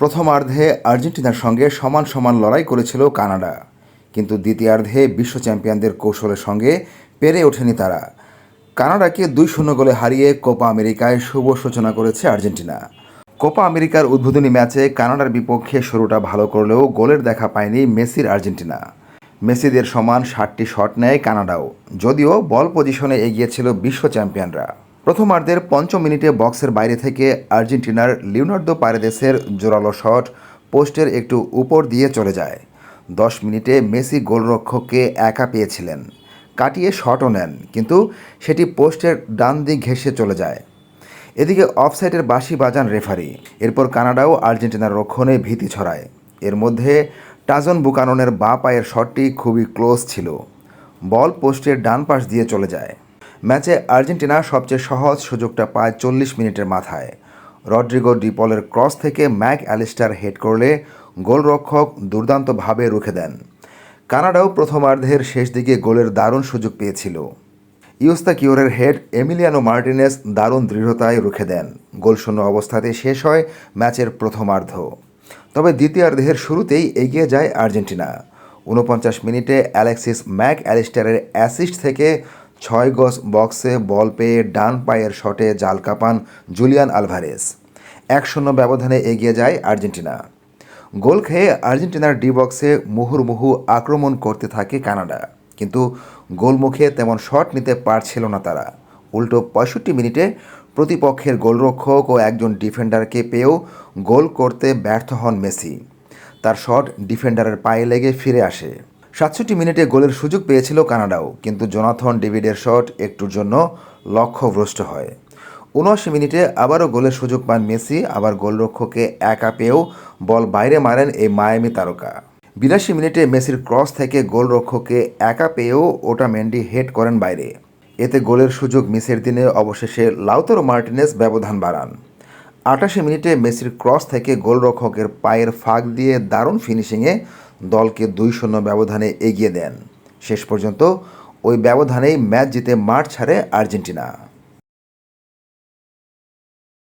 প্রথমার্ধে আর্জেন্টিনার সঙ্গে সমান সমান লড়াই করেছিল কানাডা। কিন্তু দ্বিতীয়ার্ধে বিশ্ব চ্যাম্পিয়নদের কৌশলের সঙ্গে পেরে ওঠেনি তারা। কানাডাকে দুই শূন্য গোলে হারিয়ে কোপা আমেরিকায় শুভ সূচনা করেছে আর্জেন্টিনা। কোপা আমেরিকার উদ্বোধনী ম্যাচে কানাডার বিপক্ষে শুরুটা ভালো করলেও গোলের দেখা পায়নি মেসির আর্জেন্টিনা। মেসিদের সমান ষাটটি শট নেয় কানাডাও, যদিও বল পজিশনে এগিয়েছিল বিশ্ব চ্যাম্পিয়নরা। প্রথমার্ধের পঞ্চম মিনিটে বক্সের বাইরে থেকে আর্জেন্টিনার লিওনার্দো পারেদেসের জোরালো শট পোস্টের একটু উপর দিয়ে চলে যায়। দশ মিনিটে মেসি গোলরক্ষককে একা পেয়েছিলেন। কাটিয়ে শটও নেন, কিন্তু সেটি পোস্টের ডান দিক ঘেঁষে চলে যায়। এদিকে অফসাইডের বাঁশি বাজান রেফারি, এরপর কানাডাও আর্জেন্টিনার রক্ষণে ভীতি ছড়ায়। এর মধ্যে টাজন বুকাননের বাঁ পায়ের শটটি খুবই ক্লোজ ছিল। বল পোস্টের ডান পাশ দিয়ে চলে যায়। ম্যাচে আর্জেন্টিনা সবচেয়ে সহজ সুযোগটা পায় চল্লিশ মিনিটের মাথায়। রড্রিগো ডিপলের ক্রস থেকে ম্যাক অ্যালিস্টার হেড করলে গোলরক্ষক দুর্দান্তভাবে রুখে দেন। কানাডাও প্রথমার্ধের শেষ দিকে গোলের দারুণ সুযোগ পেয়েছিল। ইউস্তা কিওরের হেড এমিলিয়ানো মার্টিনেস দারুণ দৃঢ়তায় রুখে দেন। গোলশূন্য অবস্থাতে শেষ হয় ম্যাচের প্রথমার্ধ। তবে দ্বিতীয়ার্ধের শুরুতেই এগিয়ে যায় আর্জেন্টিনা। ঊনপঞ্চাশ মিনিটে অ্যালেক্সিস ম্যাক অ্যালিস্টারের অ্যাসিস্ট থেকে ছয় গজ বক্সে বল পেয়ে ডান পায়ের শটে জাল কাপান জুলিয়ান আলভারেস এক শূন্য ব্যবধানে এগিয়ে যায় আর্জেন্টিনা। গোল খেয়ে আর্জেন্টিনার ডি বক্সে মুহুর্মুহু আক্রমণ করতে থাকে কানাডা। কিন্তু গোলমুখে তেমন শট নিতে পারছিল না তারা। উল্টো পঁয়ষট্টি মিনিটে প্রতিপক্ষের গোলরক্ষক ও একজন ডিফেন্ডারকে পেয়েও গোল করতে ব্যর্থ হন মেসি। তার শট ডিফেন্ডারের পায়ে লেগে ফিরে আসে। সাতষট্টি মিনিটে গোলের সুযোগ পেয়েছিল কানাডাও, কিন্তু জোনাথন ডেভিডের শট একটুর জন্য লক্ষ্যভ্রষ্ট হয়। উনআশি মিনিটে আবারও গোলের সুযোগ পান মেসি, আবার গোলরক্ষককে একা পেয়েও বল বাইরে মারেন এই মায়ামি তারকা। বিরাশি মিনিটে মেসির ক্রস থেকে গোলরক্ষককে একা পেয়েও ওটা মেন্ডি হেড করেন বাইরে। এতে গোলের সুযোগ মিসের দিনে অবশেষে লাউতারো মার্টিনেস ব্যবধান বাড়ান। আটাশি মিনিটে মেসির ক্রস থেকে গোলরক্ষকের পায়ের ফাঁক দিয়ে দারুণ ফিনিশিংয়ে দলকে দুই শূন্য ব্যবধানে এগিয়ে দেন। শেষ পর্যন্ত ওই ব্যবধানেই ম্যাচ জিতে মাঠ ছাড়ে আর্জেন্টিনা।